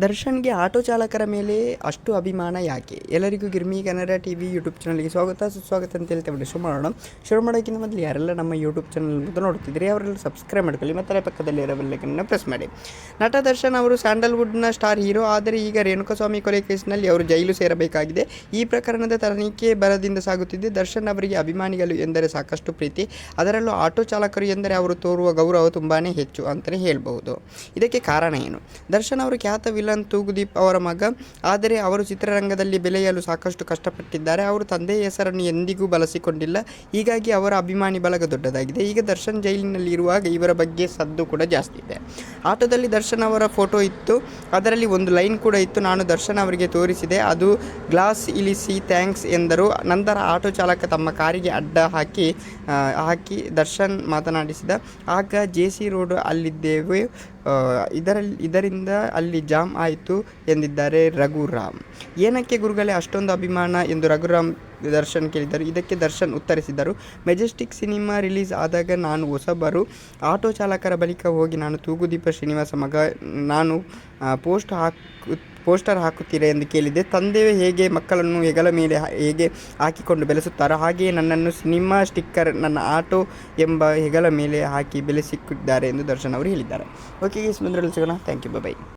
ದರ್ಶನ್ಗೆ ಆಟೋ ಚಾಲಕರ ಮೇಲೆ ಅಷ್ಟು ಅಭಿಮಾನ ಯಾಕೆ? ಎಲ್ಲರಿಗೂ Girmi Kannada T V YouTube ಚಾನಲ್ಗೆ ಸ್ವಾಗತ, ಸುಸ್ವಾಗತ ಅಂತ ಹೇಳ್ತೇವೆ ಶುರು ಮಾಡೋಣ. ಶುರು ಮಾಡೋಕ್ಕಿಂತ ಮೊದಲು ಯಾರೆಲ್ಲ ನಮ್ಮ ಯೂಟ್ಯೂಬ್ ಚಾನಲ್ ಮೊದಲು ನೋಡ್ತಿದ್ರಿ ಅವರೆಲ್ಲ ಸಬ್ಸ್ಕ್ರೈಬ್ ಮಾಡ್ಕೊಳ್ಳಿ, ಮತ್ತು ಪಕ್ಕದಲ್ಲಿ ಇರೋ ಬೆಲ್ಲೈಕನ್ನ ಪ್ರೆಸ್ ಮಾಡಿ. ನಟ ದರ್ಶನ್ ಅವರು ಸ್ಯಾಂಡಲ್ವುಡ್ನ ಸ್ಟಾರ್ ಹೀರೋ ಆದರೆ ಈಗ ರೇಣುಕಸ್ವಾಮಿ ಕೊಲೆ ಕೇಸ್ನಲ್ಲಿ ಅವರು ಜೈಲು ಸೇರಬೇಕಾಗಿದೆ. ಈ ಪ್ರಕರಣದ ತನಿಖೆ ಬರದಿಂದ ಸಾಗುತ್ತಿದೆ ದರ್ಶನ್ ಅವರಿಗೆ ಅಭಿಮಾನಿಗಳು ಎಂದರೆ ಸಾಕಷ್ಟು ಪ್ರೀತಿ. ಅದರಲ್ಲೂ ಆಟೋ ಚಾಲಕರು ಎಂದರೆ ಅವರು ತೋರುವ ಗೌರವ ತುಂಬಾ ಹೆಚ್ಚು ಅಂತಲೇ ಹೇಳಬಹುದು. ಇದಕ್ಕೆ ಕಾರಣ ಏನು? ದರ್ಶನ್ ಅವರು ಖ್ಯಾತ ವಿಲನ್ ತೂಗುದೀಪ್ ಅವರ ಮಗ. ಆದರೆ ಅವರು ಚಿತ್ರರಂಗದಲ್ಲಿ ಬೆಳೆಯಲು ಸಾಕಷ್ಟು ಕಷ್ಟಪಟ್ಟಿದ್ದಾರೆ. ಅವರು ತಂದೆಯ ಹೆಸರನ್ನು ಎಂದಿಗೂ ಬಳಸಿಕೊಂಡಿಲ್ಲ. ಹೀಗಾಗಿ ಅವರ ಅಭಿಮಾನಿ ಬಳಗ ದೊಡ್ಡದಾಗಿದೆ. ಈಗ ದರ್ಶನ್ ಜೈಲಿನಲ್ಲಿ ಇರುವಾಗ ಇವರ ಬಗ್ಗೆ ಸದ್ದು ಕೂಡ ಜಾಸ್ತಿ ಇದೆ. ಆಟೋದಲ್ಲಿ ದರ್ಶನ್ ಅವರ ಫೋಟೋ ಇತ್ತು. ಅದರಲ್ಲಿ ಒಂದು ಲೈನ್ ಕೂಡ ಇತ್ತು. ನಾನು ದರ್ಶನ್ ಅವರಿಗೆ ತೋರಿಸಿದೆ. ಅದು, ಗ್ಲಾಸ್ ಇಳಿಸಿ, ಥ್ಯಾಂಕ್ಸ್ ಎಂದರು. ನಂತರ ಆಟೋ ಚಾಲಕ ತಮ್ಮ ಕಾರಿಗೆ ಅಡ್ಡ ಹಾಕಿ ಹಾಕಿ ದರ್ಶನ್ ಮಾತನಾಡಿಸಿದ, ಆಗ ಜೆ ಸಿ ರೋಡ್ ಅಲ್ಲಿದ್ದೇವೆ. ಇದರಲ್ಲಿ ಇದರಿಂದ ಅಲ್ಲಿ ಜಾಮ್ ಆಯಿತು ಎಂದಿದ್ದಾರೆ ರಘುರಾಮ್. ಏನಕ್ಕೆ ಗುರುಗಳೇ ಅಷ್ಟೊಂದು ಅಭಿಮಾನ ಎಂದು ರಘುರಾಮ್ ದರ್ಶನ್ ಕೇಳಿದರು? ಇದಕ್ಕೆ ದರ್ಶನ್ ಉತ್ತರಿಸಿದರು, ಮೆಜೆಸ್ಟಿಕ್ ಸಿನಿಮಾ ರಿಲೀಸ್ ಆದಾಗ ನಾನು ಹೊಸಬರು. ಆಟೋ ಚಾಲಕರ ಬಳಿಕ ಹೋಗಿ ನಾನು ತೂಗುದೀಪ ಶ್ರೀನಿವಾಸ ಮಗ. ನಾನು ಪೋಸ್ಟ್ ಹಾಕು ಪೋಸ್ಟರ್ ಹಾಕುತ್ತೀರಾ ಎಂದು ಕೇಳಿದೆ ತಂದೆ ಹೇಗೆ ಮಕ್ಕಳನ್ನು ಹೆಗಲ ಮೇಲೆ ಹೇಗೆ ಹಾಕಿಕೊಂಡು ಬೆಳೆಸುತ್ತಾರೋ ಹಾಗೆಯೇ ನನ್ನನ್ನು ಸಿನಿಮಾ ಸ್ಟಿಕ್ಕರ್, ನನ್ನ ಆಟೋ ಎಂಬ ಹೆಗಲ ಮೇಲೆ ಹಾಕಿ ಬೆಳೆಸಿದ್ದಾರೆ ಎಂದು ದರ್ಶನ್ ಅವರು ಹೇಳಿದ್ದಾರೆ. ಓಕೆ ಈ ಸಿಗೋಣ. Thank you by